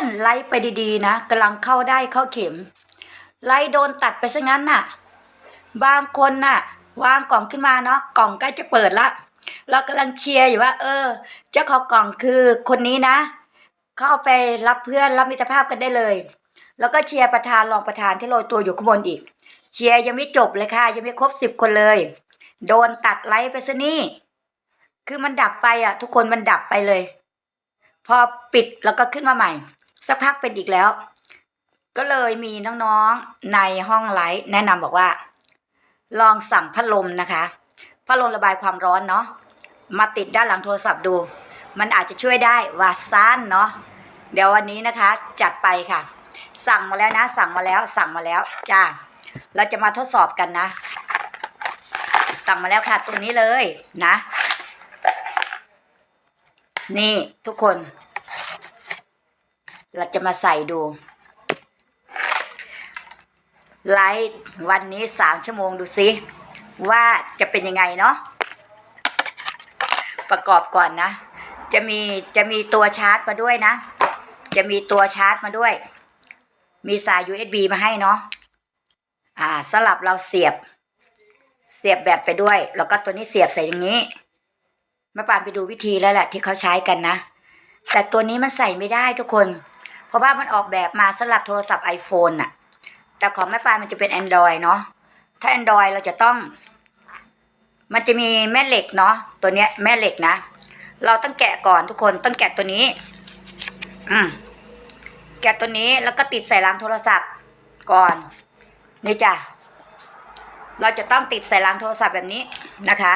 อนไล่ไปดีๆนะกำลังเข้าได้เข้าเข็ม ไล่โดนตัดไปซะงั้นน่ะ บางคนน่ะ วางกล่องขึ้นมาเนาะกล่องใกล้จะเปิดละ เรากำลังเชียร์อยู่ว่า เออ เจ้าของกล่องคือคนนี้นะ เข้าไปรับเพื่อนรับมิตรภาพกันได้เลย แล้วก็เชียร์ประธานรองประธานที่โรยตัวอยู่ข้างบนอีก เชียร์ยังไม่จบเลยค่ะ ยังไม่ครบสิบคนเลย โดนตัดไลฟ์ไปซะนี่คือมันดับไปอะ ทุกคนมันดับไปเลย พอปิดแล้วก็ขึ้นมาใหม่ สักพักเป็นอีกแล้ว ก็เลยมีน้องๆในห้องไลฟ์แนะนำบอกว่า ลองสั่งพัดลมนะคะพัดลมระบายความร้อนเนาะมาติดด้านหลังโทรศัพท์ดู มันอาจจะช่วยได้ว่าซ่านเนาะเดี๋ยววันนี้นะคะจัดไปค่ะ สั่งมาแล้วนะ สั่งมาแล้วสั่งมาแล้วจ้าเราจะมาทดสอบกันนะ สั่งมาแล้วค่ะตรงนี้เลยนะ นี่ทุกคน เราจะมาใส่ดู ไลฟ์วันนี้สามชั่วโมงดูสิว่าจะเป็นยังไงเนาะประกอบก่อนนะ จะมีจะมีตัวชาร์จมาด้วยนะ จะมีตัวชาร์จมาด้วย มีสาย USB มาให้เนาะอ่าสลับเราเสียบ เสียบแบตไปด้วย แล้วก็ตัวนี้เสียบใส่อย่างนี้ม่ปานไปดูวิธีแล้วแหละที่เขาใช้กันนะ แต่ตัวนี้มันใส่ไม่ได้ทุกคน เพราะว่ามันออกแบบมาสำหรับโทรศัพท์ iPhone น่ะ แต่ของแม่ปานมันจะเป็น Android เนาะ ถ้า Android เราจะต้อง มันจะมีแม่เหล็กเนาะ ตัวเนี้ยแม่เหล็กนะ เราต้องแกะก่อนทุกคน ต้องแกะตัวนี้ อืม แกะตัวนี้แล้วก็ติดใส่รางโทรศัพท์ก่อน นี่จ้ะ เราจะต้องติดใส่รางโทรศัพท์แบบนี้นะคะ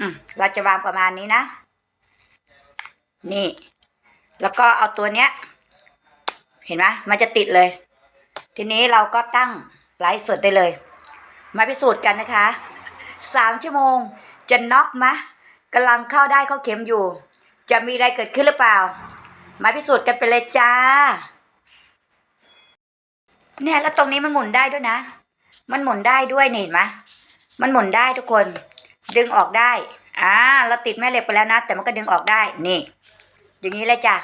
อืม เราจะวางประมาณนี้นะ นี่ แล้วก็เอาตัวเนี้ย เห็นไหมมันจะติดเลย ทีนี้เราก็ตั้งไลฟ์สดได้เลย มาพิสูจน์กันนะคะสามชั่วโมงจะน็อกมะกำลังเข้าได้เข้าเข็มอยู่ จะมีอะไรเกิดขึ้นหรือเปล่า มาพิสูจน์กันไปเลยจ้า เนี่ยแล้วตรงนี้มันหมุนได้ด้วยนะ มันหมุนได้ด้วยเห็นไหมมันหมุนได้ทุกคน ดึงออกได้ อ่า เราติดแม่เหล็กไปแล้วนะ แต่มันก็ดึงออกได้ นี่ อย่างนี้เลยจ้ะ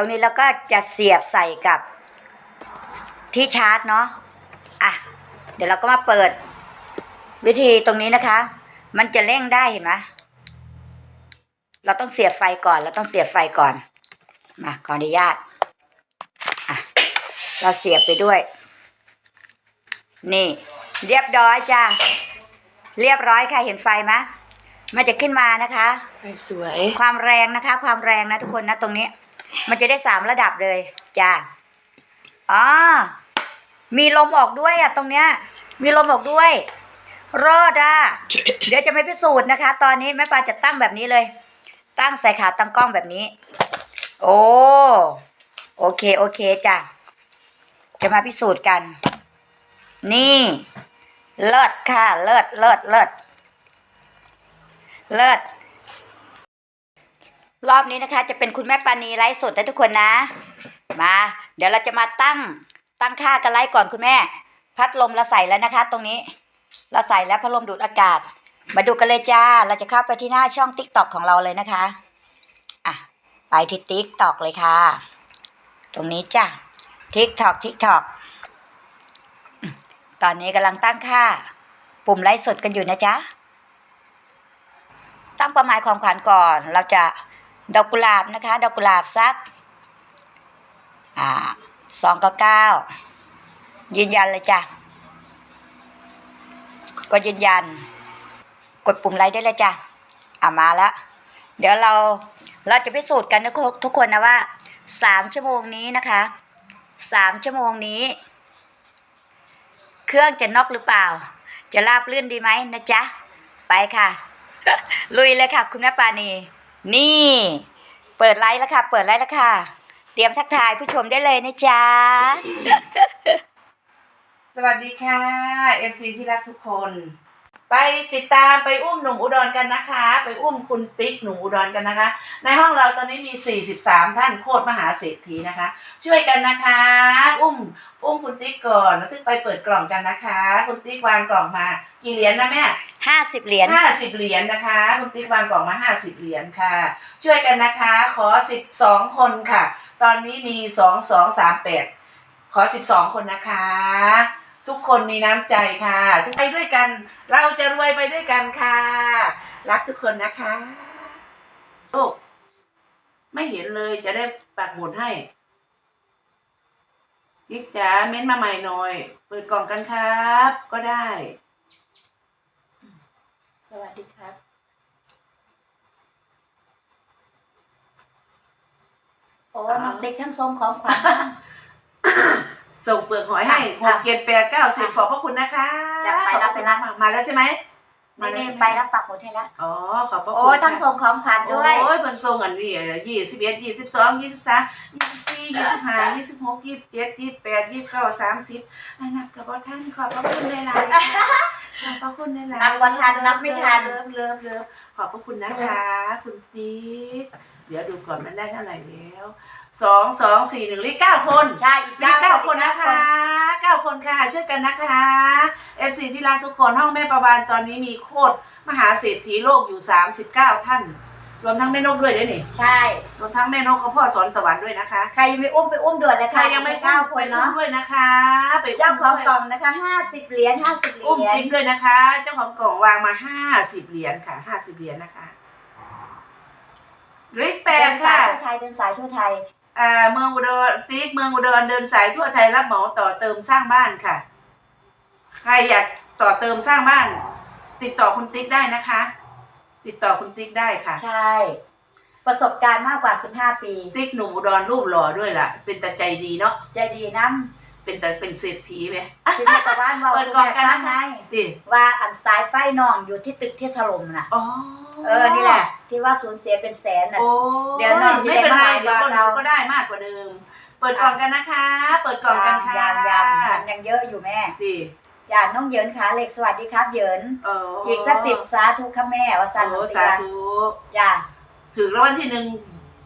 รงนี้เราก็จะเสียบใส่กับที่ชาร์จเนาะอะเดี๋ยวเราก็มาเปิดวิธีตรงนี้นะคะ มันจะเร่งได้เห็นไหมเราต้องเสียบไฟก่อน เราต้องเสียบไฟก่อนมาขออนุญาตอะเราเสียบไปด้วย นี่ เรียบร้อยจ้าเรียบร้อยค่ะเห็นไฟไหมมันจะขึ้นมานะคะไปสวย ความแรงนะคะ ความแรงนะทุกคนนะตรงนี้ มันจะได้สามระดับเลยจ้าอ๋อมีลมออกด้วยอะตรงเนี้ย มีลมออกด้วยรอดอะ เดี๋ยวจะไม่พิสูจน์นะคะ ตอนนี้แม่ปลาจะตั้งแบบนี้เลย ตั้งใส่ขาตั้งกล้องแบบนี้ โอ้โอเคโอเคจ้ะจะมาพิสูจน์กัน นี่ เลิศค่ะ เลิศเลิศเลิศเลิศ รอบนี้นะคะ จะเป็นคุณแม่ปานีไลฟ์สดนะทุกคนนะ มา เดี๋ยวเราจะมาตั้งตั้งค่ากันไลฟ์ก่อนคุณแม่ พัดลมเราใส่แล้วนะคะ ตรงนี้ เราใส่แล้วพัดลมดูดอากาศ มาดูกันเลยจ้า เราจะเข้าไปที่หน้าช่องติ๊กตอกของเราเลยนะคะอะไปที่ติ๊กตอกเลยค่ะ ตรงนี้จ้ะทิกตอกทิกตอกตอนนี้กำลังตั้งค่า ปุ่มไลฟ์สดกันอยู่นะจ๊ะ ตั้งเป้าหมายความขวัญก่อน เราจะ ดอกกุหลาบนะคะ ดอกกุหลาบสักอ่าสองก็เก้ายืนยันเลยจ้ะก็ยืนยัน กดปุ่มไลค์ได้เลยจ้ะอะมาแล้วเดี๋ยวเราเราจะพิสูจน์กันนะทุกคนนะว่าสามชั่วโมงนี้นะคะสามชั่วโมงนี้ เครื่องจะน็อกหรือเปล่า จะราบลื่นดีไหมนะจ๊ะ ไปค่ะ ลุยเลยค่ะ คุณแม่ปานี นี่ เปิดไลฟ์แล้วค่ะ เปิดไลฟ์แล้วค่ะ เตรียมทักทายผู้ชมได้เลยนะจ๊ะ สวัสดีค่ะ FC ที่รักทุกคน ไปติดตามไปอุ้มหนุ่มอุดรกันนะคะ ไปอุ้มคุณติ๊กหนุ่มอุดรกันนะคะ ในห้องเราตอนนี้มี 43 ท่านโคตรมหาเศรษฐีนะคะ ช่วยกันนะคะ อุ้มอุ้มคุณติ๊กก่อนแล้วถึงไปเปิดกล่องกันนะคะ คุณติ๊กวางกล่องมากี่เหรียญนะแม่ห้าสิบเหรียญห้าสิบเหรียญนะคะ คุณติ๊กวางกล่องมาห้าสิบเหรียญค่ะ ช่วยกันนะคะ ขอสิบสองคนค่ะ ตอนนี้มีสองสองสามแปดขอสิบสองคนนะคะ ทุกคนมีน้ำใจค่ะ ทุกไปด้วยกัน เราจะรวยไปด้วยกันค่ะ รักทุกคนนะคะลูกไม่เห็นเลยจะได้ปักหมุดให้กิ๊กจ๋าเม้นมาใหม่หน่อย เปิดกล่องกันครับ ก็ได้ สวัสดีครับ โอ้น้องติ๊กทั้งทรงของขวัญ ส่งเปลือกหอยให้หค่ะกเจ็ดแปดเก้าสิบขอบพระคุณนะคะจะไปรับไปรับ ขอพะคุณมากมาแล้วใช่ไหมมานี่แล้วนี่ใช่หมไปรับปักหมุดให้แล้ว อ๋อขอบพระคุณโอ้ทั้งทรงของขวัญด้วย โอ้ยเพิ่นส่งอันนี้ยี่สิบเอ็ดยี่สิบสองยี่สิบสามยี่สิบสี่ยี่สิบห้ายี่สิบหกยี่สิบเจ็ดยี่สิบแปดยี่สิบเก้าสามสิบอันนับกับพ่ท่านขอบพระคุณหลายๆค่ะขอบพระคุณหลายๆนับบ่ทันนับไม่ทัน เลิฟเลิฟเลิฟขอบพระคุณนะคะ คุณติ๊ก เดี๋ยวดูก่อนมันได้เท่าไหร่แล้วสองสองสี่หนึ่งเลขเก้าคนใช่อีกมีเก้าอีกคนนะคะเก้าคนค่ะช่วยกันนะคะ FC ที่รักทุกคนห้องแม่ประวานตอนนี้มีโคตรมหาเศรษฐีโลกอยู่39ท่านรวมทั้งแม่นกด้วยด้วยนี่ใช่รวมทั้งแม่นกกับพ่อสอนสวรรค์ด้วยนะคะ ใครยังไม่อุ้มไปอุ้มด่วนเลยใครค่ะยังไม่เก้าอุ้มคนไปอุ้เนาะมด้วยนะคะ ไปเจ้าอุ้มของด้วยกล่องนะคะห้าสิบเหรียญห้าสิบเหรีอุ้มยญติ๊กด้วยนะคะ เจ้าของกล่องวางมา50เหรียญค่ะ50เหรียญนะคะ เลขแปเดิดนสาค่ะยทั่วไทยเดินสายทั่วไทย อ่าเมืองอุดรติ๊กเมืองอุดรเดินสายทั่วไทยรับเหมาต่อเติมสร้างบ้านค่ะ ใครอยากต่อเติมสร้างบ้าน ติดต่อคุณติ๊กได้นะคะ ติดต่อคุณติ๊กได้ค่ะ ใช่ ประสบการณ์มากกว่าสิบห้าปี ติ๊กหนุ่มอุดรรูปหล่อด้วยล่ะ เป็นแต่ใจดีเนาะใจดีน้ เป็นแต่เป็นเศรษฐีไหมำที่แม่ตะวันว่าเปิดกล่องกันนะนะคะ ไงดิว่าอันสายไฟนองอยู่ที่ตึกที่ถล่มน่ะ อ๋อเออ นี่แหละ ที่ว่าสูญเสียเป็นแสนน่ะ โอ้เดี๋ยวน้องไม่เป็นไรจะได้เดี๋ยวมาคนเราเราก็ได้มากกว่าเดิม เปิดกล่องกันนะคะ เปิดกล่องกันค่ะยังยังยังยังเยอะอยู่แม่ดิจ้าน้องเหยินขาเหล็กสวัสดีครับเหยินโอ้อีกสักสิบสาธุค่ะแม่ว่าสันโอ้น้องสาติ๊กธุจ้าถึงแล้ววันที่หนึ่ง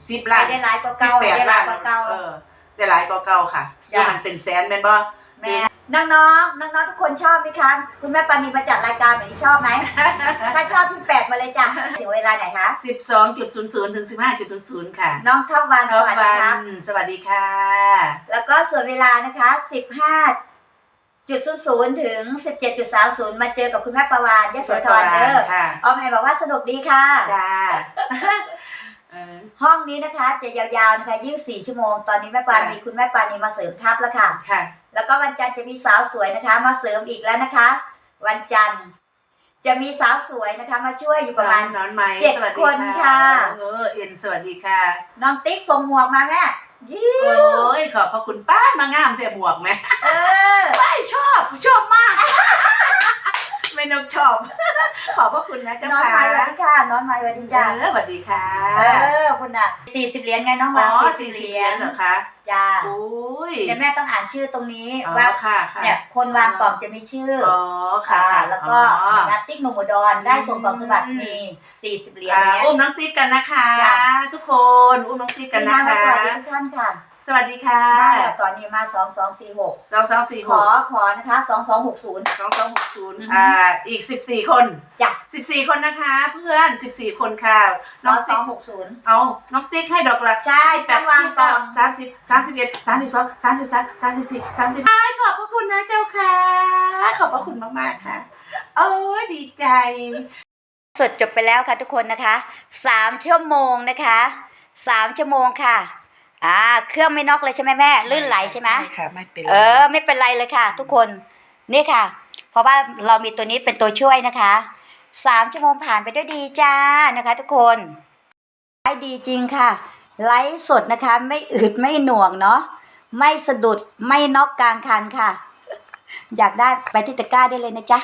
สิบไปล้านได้หลายกว่าสิบเก่าแปได้ดหลาล้ายนกว่าเก่าเออ ได้หลายกว่าเก่าค่ะจ้ะที่มันเป็นแสนแม่นบ่แม่น้องๆน้องๆทุกคนชอบไหมคะคุณแม่ปานีมาจัดรายการแบบนี้ชอบไหม ถ้าชอบพี่แปดมาเลยจ้ะถึงเวลาไหนคะ สิบสองจุดศูนย์ศูนย์ถึงสิบห้าจุดศูนย์ศูนย์ค่ะน้องท็อปวันท็สอปวัสดีวัครับนสวัสดีค่ะ แล้วก็ส่วนเวลานะคะสิบห้าจุดศูนย์ถึงสิบเจ็ดจุดสามศูนย์มาเจอกับคุณแม่ประวานยโสธรเด้อค่ะ ออมไอบอกว่าสนุกดีค่ะ จ้าเออ ห้องนี้นะคะจะยาวๆนะคะยี่สี่ชั่วโมง ตอนนี้แม่ปานค่ะมีคุณแม่ปานีมาเสริมทัพแล้วค่ะ ค่ะ แล้วก็วันจันทร์จะมีสาวสวยนะคะ มาเสริมอีกแล้วนะคะ วันจันทร์จะมีสาวสวยนะคะ มาช่วยอยู่ประมาณนอนไหมเจ็ดสวัสดีคนค่ะ เออเอ็นสวัสดีค่ะ น้องติ๊กส่งหมวกมาแม่ยี่โอ้ยขอบพระคุณป้ามางามแต่หมวกไหมเออไม่ชอบชอบมากไม่นกชอบ ขอบพระคุณนะเจ้าน้องค่ะไม้สวัสดีค่ะ น้องไม้สวัสดีจ้าจ้าสวัสดีค่ะ เออคุณน่ะสี่สิบเหรียญไงน้องอ๋มาอสี่สี่สิบสิบเหรีเหรียยญญเหรอคะจ้าโอ้ย เดี๋ยวแม่ต้องอ่านชื่อตรงนี้อ๋อว่าค่ะค่ะเนี่ยคนวางกล่องจะมีชื่อออ๋อค่ะค่ะค่ะแล้วก็อ๋อ นัตติ๊กหนุ่มอุดรได้ส่งกล่องสมบัติอืมมีสี่สิบเหรียญอ่าเนี้ย อุ้มน้องติ๊กกันนะคะ จ้ะ ทุกคน อุ้มน้องติ๊กกันนะพี่คะ สวัสดีทุกท่านค่ะ สวัสดีค่ะได้แล้วตอนนี้มาสองสองสี่หกสองสองสี่ขหอกขอนะคะสองสองหกศูนย์ สองสองหกศูนย์อือฮึอ่าอีกสิบสี่คนจ้ะ สิบสี่คนนะคะ เพื่อนสิบสี่คนค่ะสน้อองงสติ๊อกงหกศูนย์เอาน้องติ๊กให้ดอกละใช่ต้องวางกล่องสามสิบสามสิบเอ็ดสามสิบสองสามสิบสามสามสิบสี่สามสิบห้าขอบพระคุณนะเจ้าค่ะ ขอบพระคุณมากๆค่ะ โอ้ยดีใจ สดจบไปแล้วค่ะทุกคนนะคะสามชั่วโมงนะคะสามชั่วโมงค่ะ อ่า เครื่องไม่น็อกเลยใช่ไหมแม่ ลื่นไหลใช่ไหมค่ะไม่เป็นเออ ไม่เป็นไรเลยค่ะ ทุกคนนี่ค่ะ เพราะว่าเรามีตัวนี้เป็นตัวช่วยนะคะสามชั่วโมงผ่านไปด้วยดีจ้านะคะ ทุกคนไลฟ์ดีจริงค่ะ ไลฟ์สดนะคะ ไม่อึดไม่หน่วงเนาะไม่สะดุดไม่น็อกกลางคันค่ะ อยากได้ไปที่ตะกร้าได้เลยนะจ๊ะ